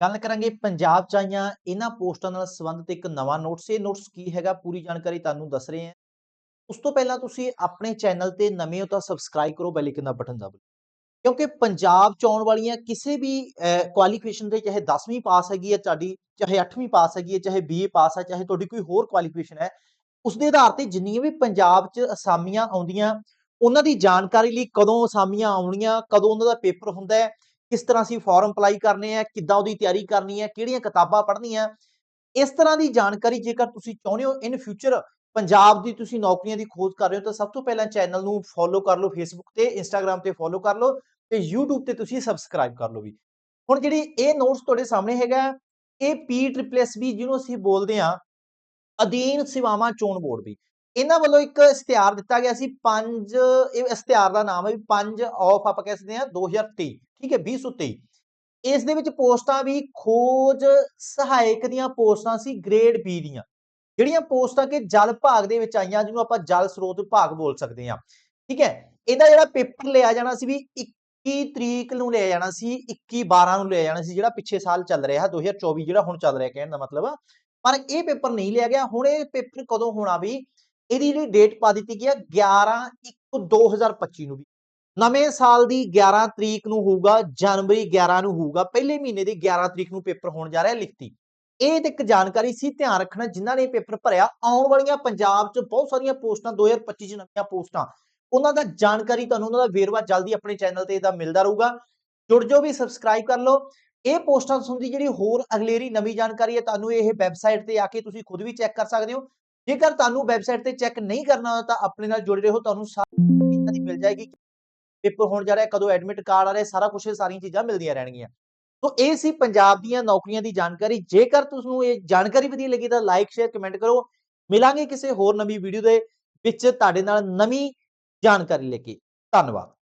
ਗੱਲ ਕਰਾਂਗੇ ਪੰਜਾਬ 'ਚ ਆਈਆਂ ਇਹਨਾਂ ਪੋਸਟਾਂ ਨਾਲ ਸੰਬੰਧਿਤ ਇੱਕ ਨਵਾਂ ਨੋਟਿਸ ਇਹ ਨੋਟਿਸ ਕੀ ਹੈਗਾ ਪੂਰੀ ਜਾਣਕਾਰੀ ਤੁਹਾਨੂੰ ਦੱਸ ਰਹੇ ਹਾਂ। ਉਸ ਤੋਂ ਪਹਿਲਾਂ ਤੁਸੀਂ ਆਪਣੇ ਚੈਨਲ ਤੇ ਨਵੇਂ ਹੋ ਤਾਂ ਸਬਸਕ੍ਰਾਈਬ ਕਰੋ ਬੈਲ ਆਈਕਨ ਦਾ ਬਟਨ ਦਬਾਓ ਕਿਉਂਕਿ ਪੰਜਾਬ 'ਚ ਆਉਣ ਵਾਲੀਆਂ ਕਿਸੇ ਵੀ ਕੁਆਲੀਫਿਕੇਸ਼ਨ ਦੇ ਚਾਹੇ 10ਵੀਂ ਪਾਸ ਹੈਗੀ ਹੈ ਤੁਹਾਡੀ, ਚਾਹੇ 8ਵੀਂ ਪਾਸ ਹੈਗੀ ਹੈ, ਚਾਹੇ ਬੀਏ ਪਾਸ ਹੈ, ਚਾਹੇ ਤੁਹਾਡੀ ਕੋਈ ਹੋਰ ਕੁਆਲੀਫਿਕੇਸ਼ਨ ਹੈ, ਉਸ ਦੇ ਆਧਾਰ ਤੇ ਜਿੰਨੀਆਂ ਵੀ ਪੰਜਾਬ 'ਚ ਅਸਾਮੀਆਂ ਆਉਂਦੀਆਂ, ਉਹਨਾਂ ਦੀ ਜਾਣਕਾਰੀ ਲਈ ਕਦੋਂ ਅਸਾਮੀਆਂ ਆਉਣੀਆਂ, ਕਦੋਂ ਉਹਨਾਂ ਦਾ ਪੇਪਰ ਹੁੰਦਾ ਹੈ ਕਿਸ ਤਰ੍ਹਾਂ ਅਸੀਂ ਫਾਰਮ ਅਪਲਾਈ ਕਰਨੇ ਆ, ਕਿੱਦਾਂ ਉਹਦੀ ਤਿਆਰੀ ਕਰਨੀ ਹੈ ਕਿਹੜੀਆਂ ਕਿਤਾਬਾਂ ਪੜ੍ਹਨੀਆਂ, ਇਸ ਤਰ੍ਹਾਂ ਦੀ ਜਾਣਕਾਰੀ ਜੇਕਰ ਤੁਸੀਂ ਚਾਹੁੰਦੇ ਹੋ ਇਨ ਫਿਊਚਰ ਪੰਜਾਬ ਦੀ ਤੁਸੀਂ ਨੌਕਰੀਆਂ ਦੀ ਖੋਜ ਕਰ ਰਹੇ ਹੋ ਤਾਂ ਸਭ ਤੋਂ ਪਹਿਲਾਂ ਚੈਨਲ ਨੂੰ ਫੋਲੋ ਕਰ ਲਓ ਫੇਸਬੁੱਕ ਤੇ ਇੰਸਟਾਗ੍ਰam ਤੇ ਫੋਲੋ ਕਰ ਲਓ ਤੇ YouTube ਤੇ ਤੁਸੀਂ ਸਬਸਕ੍ਰਾਈਬ ਕਰ ਲਓ ਵੀ। ਹੁਣ ਜਿਹੜੀ ਇਹ ਨੋਟਸ ਤੁਹਾਡੇ ਸਾਹਮਣੇ ਹੈਗਾ, ਇਹ ਪੀ ਟ੍ਰਿਪਲਐਸ ਵੀ ਜਿਹਨੂੰ ਅਸੀਂ ਬੋਲਦੇ ਆ ਅਧੀਨ ਸੇਵਾਵਾਂ ਚੋਣ ਬੋਰਡ ਵੀ। ਇਹਨਾਂ ਵੱਲੋਂ ਇੱਕ ਇਸ਼ਤਿਹਾਰ ਦਿੱਤਾ ਗਿਆ ਸੀ 5 ਇਹ ਇਸ਼ਤਿਹਾਰ ਦਾ ਨਾਮ ਹੈ ਵੀ 5 ਆਫ ਆਪਾਂ ਕਹਿ ਸਕਦੇ ਹਾਂ 2023 ਠੀਕ ਹੈ 2023 ਇਸ ਦੇ ਵਿੱਚ ਪੋਸਟਾਂ ਵੀ ਖੋਜ ਸਹਾਇਕ ਦੀਆਂ ਪੋਸਟਾਂ ਸੀ, ਗ੍ਰੇਡ ਬੀ ਦੀਆਂ। ਜਿਹੜੀਆਂ ਪੋਸਟਾਂ ਕਿ ਜਲ ਭਾਗ ਦੇ ਵਿੱਚ ਆਈਆਂ, ਜਿਹਨੂੰ ਆਪਾਂ ਜਲ ਸਰੋਤ ਵਿਭਾਗ ਬੋਲ ਸਕਦੇ ਹਾਂ। ਠੀਕ ਹੈ, ਇਹਦਾ ਜਿਹੜਾ ਪੇਪਰ ਲਿਆ ਜਾਣਾ ਸੀ ਵੀ 21 ਤਰੀਕ ਨੂੰ ਲਿਆ ਜਾਣਾ ਸੀ 21 12 ਨੂੰ ਲਿਆ ਜਾਣਾ ਸੀ, ਜਿਹੜਾ ਪਿਛਲੇ ਸਾਲ ਚੱਲ ਰਿਹਾ 2024 ਜਿਹੜਾ ਹੁਣ ਚੱਲ ਰਿਹਾ, ਕਹਿਣ ਦਾ ਮਤਲਬ। ਪਰ ਇਹ ਪੇਪਰ ਨਹੀਂ ਲਿਆ ਗਿਆ। ਹੁਣ ਇਹ ਪੇਪਰ ਕਦੋਂ ਹੋਣਾ ਵੀ? ਇਹਦੀ ਜਿਹੜੀ ਡੇਟ ਪਾ ਦਿੱਤੀ ਗਈ ਹੈ 11 1 2025 ਨੂੰ ਵੀ। ਨਵੇਂ ਸਾਲ ਦੀ 11 ਤਰੀਕ ਨੂੰ ਹੋਊਗਾ, ਜਨਵਰੀ 11 ਨੂੰ ਹੋਊਗਾ, ਪਹਿਲੇ ਮਹੀਨੇ ਦੀ 11 ਤਰੀਕ ਨੂੰ ਪੇਪਰ ਹੋਣ ਜਾ ਰਿਹਾ ਲਿਖਤੀ। ਇਹ ਤੇ ਇੱਕ ਜਾਣਕਾਰੀ ਸੀ, ਧਿਆਨ ਰੱਖਣਾ, ਜਿਨ੍ਹਾਂ ਨੇ ਪੇਪਰ ਭਰਿਆ, ਆਉਣ ਵਾਲੀਆਂ ਪੰਜਾਬ 'ਚ ਬਹੁਤ ਸਾਰੀਆਂ ਪੋਸਟਾਂ 2025 'ਚ ਨਵੀਆਂ ਪੋਸਟਾਂ। ਉਹਨਾਂ ਦਾ ਜਾਣਕਾਰੀ ਤੁਹਾਨੂੰ ਉਹਨਾਂ ਦਾ ਵੇਰਵਾ ਜਲਦੀ ਆਪਣੇ ਚੈਨਲ ਤੇ ਇਹਦਾ ਮਿਲਦਾ ਰਹੂਗਾ। ਜੁੜ ਜਾਓ ਵੀ ਸਬਸਕ੍ਰਾਈਬ ਕਰ ਲਓ। ਇਹ ਪੋਸਟਾਂ ਸੰਬੰਧੀ ਜਿਹੜੀ ਹੋਰ ਅਗਲੇਰੀ ਨਵੀਂ ਜਾਣਕਾਰੀ ਹੈ, ਤੁਹਾਨੂੰ ਇਹ ਵੈਬਸਾਈਟ ਤੇ ਆ ਕੇ ਤੁਸੀਂ ਖੁਦ ਵੀ ਚੈੱਕ ਕਰ ਸਕਦੇ ਹੋ। ਜੇਕਰ ਤੁਹਾਨੂੰ ਵੈਬਸਾਈਟ ਤੇ ਚੈੱਕ ਨਹੀਂ ਕਰਨਾ ਹੋਇਆ, ਤਾਂ ਆਪਣੇ ਨਾਲ ਜੁੜੇ ਰਹੋ, ਤੁਹਾਨੂੰ ਸਾਰੀ ਜਾਣਕਾਰੀ ਮਿਲ ਜਾਏਗੀ। ਪੇਪਰ ਹੋਣ ਜਾ ਰਿਹਾ ਕਦੋਂ ਐਡਮਿਟ ਕਾਰਡ ਆ ਰਿਹਾ ਸਾਰਾ ਕੁਝ ਸਾਰੀਆਂ ਚੀਜ਼ਾਂ ਮਿਲਦੀਆਂ ਰਹਿਣਗੀਆਂ। ਸੋ ਇਹ ਸੀ ਪੰਜਾਬ ਦੀਆਂ ਨੌਕਰੀਆਂ ਦੀ ਜਾਣਕਾਰੀ। ਜੇਕਰ ਤੁਹਾਨੂੰ ਇਹ ਜਾਣਕਾਰੀ ਵਧੀਆ ਲੱਗੀ ਤਾਂ ਲਾਈਕ ਸ਼ੇਅਰ ਕਮੈਂਟ ਕਰੋ। ਮਿਲਾਂਗੇ ਕਿਸੇ ਹੋਰ ਨਵੀਂ ਵੀਡੀਓ ਦੇ ਵਿੱਚ ਤੁਹਾਡੇ ਨਾਲ ਨਵੀਂ ਜਾਣਕਾਰੀ ਲੈ ਕੇ। ਧੰਨਵਾਦ।